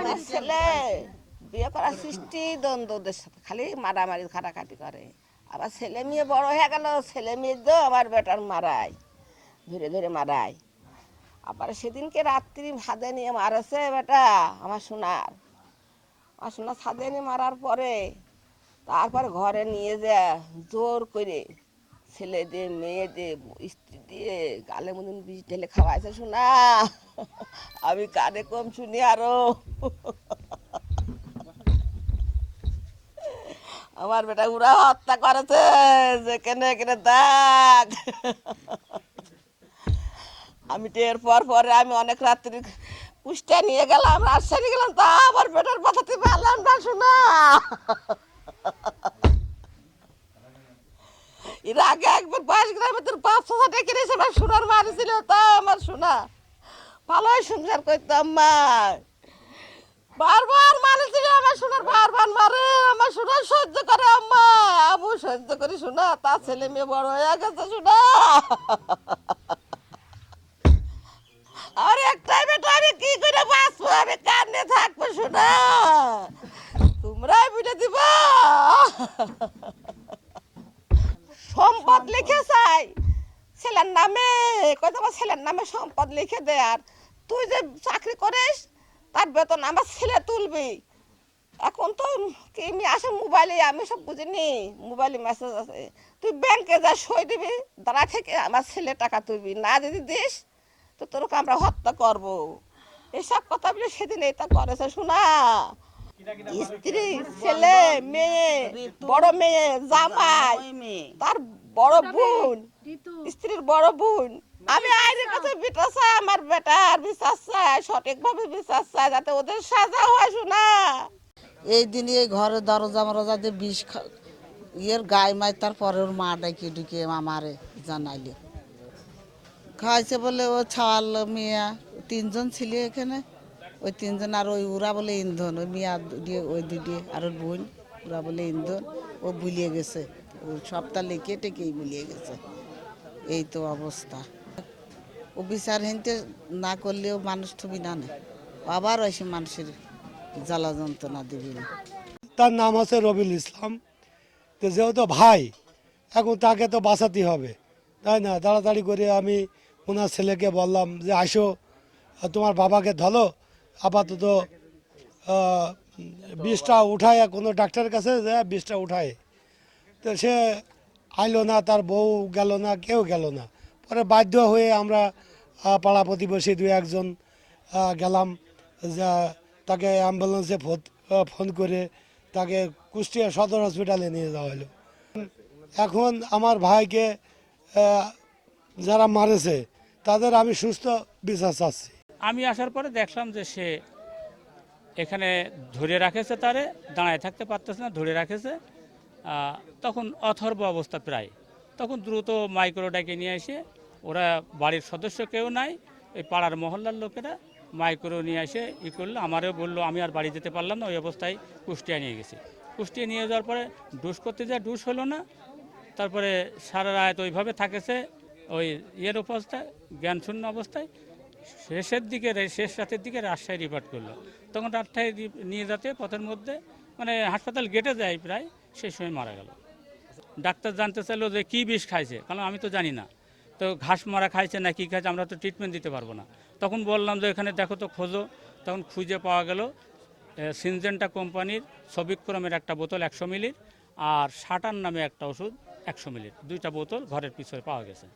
আমার ছেলে বিয়ে করার সৃষ্টি দ্বন্দ্বদের সাথে খালি মারামারি খাটাখাটি করে। আবার ছেলে মেয়ে বড় হয়ে গেল ছেলে মেয়ে তো আমার বেটার মারায় ধরে ধরে মারায়। আবার সেদিনকে রাত্রি ভাদে নিয়ে মারেছে বেটা আমার সোনার। আমার সোনার ছাদে নিয়ে মারার পরে তারপরে ঘরে নিয়ে যা জোর করে ছেলে দিয়ে মেয়ে দিয়ে স্ত্রী দিয়ে গালে মতন বিষ ঢেলে খাওয়াইছে শোনা আমি কানে কম শুনি আরও। আমার বেটা উড়া হত্যা করেছে, যে যেখানে এখানে দাগ আমি টের পর পরে আমি অনেক রাত্রি কুষ্টা নিয়ে গেলাম, রাজশাহী গেলাম, তা আমার বেটার পাঠাতে পারলাম না শোনা এর আগে একবার বাইশ গ্রামে তোর পাঁচ ছশো টাকা নিয়েছে, আমার সোনার বাড়ি ছিল তা আমার সোনা। ভালোই সংসার করতাম মা বারবার মারেছিল আমার সোনার বারবার মারে আমার সোনা সহ্য করে আম্মা। আবু সহ্য করি শোনা তার ছেলে মেয়ে বড় হয়ে গেছে শোনা আর একটাই বেটা আমি কি করে বাঁচবো? আমি কান্নে থাকব শোনা তোমরাই বুঝে দিবা। সম্পদ লিখে চাই। ছেলের নামে কত আমার ছেলের নামে সম্পদ লিখে দে আর। তুই যে চাকরি করিস তার বেতন আমার ছেলে তুলবি। এখন তো কি আমি আসে মোবাইলে আমি সব বুঝিনি মোবাইলে মেসেজ আছে। তুই ব্যাংকে যা সই দিবি দাঁড়া থেকে আমার ছেলে টাকা তুলবি। না যদি দিস তো তোরকে আমরা হত্যা করব। এসব কথা বলে সেদিন এটা করেছে শোনা। স্ত্রী ছেলে মেয়ে বড় মেয়ে জামাই তার বড় বোন। স্ত্রীর বড় বোন। আমি আইনের কাছে বিচার চাই আমার বেটা আর বিচার চাই সঠিকভাবে বিচার চাই যাতে ওদের সাজা হয় শোনা এই দিন এই ঘরে দরজা মরজা দিয়ে বিষ ইয়ের গায়ে মাই তারপরে ওর মা ডাকি ঢুকে আমারে জানাইলে। খাইছে বলে ও ছাল মিয়া তিনজন ছিল এখানে। ওই তিনজন আর ওই ওরা বলে ইন্ধন ওই মিয়া দিয়ে ওই দিদি আর ওর বোন ওরা বলে ইন্ধন। ও বুলিয়ে গেছে। সপ্তাহ লেখে টেকেই বুলিয়ে গেছে। এই তো অবস্থা। বিচার হিনতে না করলেও মানুষ তুমি না নেয়। আবার ওইসব মানুষের জ্বালা যন্ত্রণা দিবি না তার নাম হচ্ছে রবিল ইসলাম। তো যেহেতু ভাই, এখন তাকে তো বাঁচাতে হবে। তাই না? তাড়াতাড়ি করে আমি ওনার ছেলেকে বললাম যে আসো তোমার বাবাকে ধরো। আপাতত বিষটা উঠায়, কোনো ডাক্তারের কাছে বিষটা উঠায়। তো সে আইলো না, তার বউ গেল না, কেউ গেল না। পরে বাধ্য হয়ে আমরা পাড়া প্রতিবেশী দু একজন গেলাম, যা, তাকে অ্যাম্বুলেন্সে ফোন- করে তাকে কুষ্টিয়া সদর হসপিটালে নিয়ে যাওয়া হলো। এখন আমার ভাইকে যারা মারেছে, তাদের আমি সুস্থ বিচার চাচ্ছি। আমি আসার পরে দেখলাম যে সে এখানে ধরে রাখেছে তারে, দাঁড়ায় থাকতে পারতেছে না, ধরে রাখেছে। তখন অথর্ব অবস্থা প্রায়। তখন দ্রুত মাইক্রো ডাকে নিয়ে এসে ওরা বাড়ির সদস্য কেউ নাই, এই পাড়ার মহল্লার লোকেরা মাইক্রো নিয়ে এসে ই করল। আমারও বলল, আমি আর বাড়ি যেতে পারলাম না, ওই অবস্থায় কুষ্টিয়া নিয়ে গেছি। কুষ্টিয়া নিয়ে যাওয়ার পরে ডুস করতে যা ডুস হলো না। তারপরে সারা রাত ওইভাবে থাকেছে ওই ইয়ের অবস্থায়, জ্ঞানশূন্য অবস্থায়। শেষের দিকে, শেষ রাতের দিকে রাজশাহী রিপোর্ট করল। তখন রাজশাহী নিয়ে যেতে, পথের মধ্যে মানে হাসপাতাল গেটে যায় প্রায়। সেই সময় মারা গেল। ডাক্তার জানতে চাইলো যে কী বিষ খাইছে, কারণ আমি তো জানি না। তো ঘাস মারা খাইছে না, কী খাইছে, আমরা তো ট্রিটমেন্ট দিতে পারব না। তখন বললাম যে এখানে দেখো তো খোঁজো। তখন খুঁজে পাওয়া গেল সিনজেন্টা কোম্পানির সবিক্রমের একটা বোতল একশো মিলির আর সাটার নামে একটা ওষুধ একশো মিলির। দুইটা বোতল ঘরের পিছনে পাওয়া গেছে।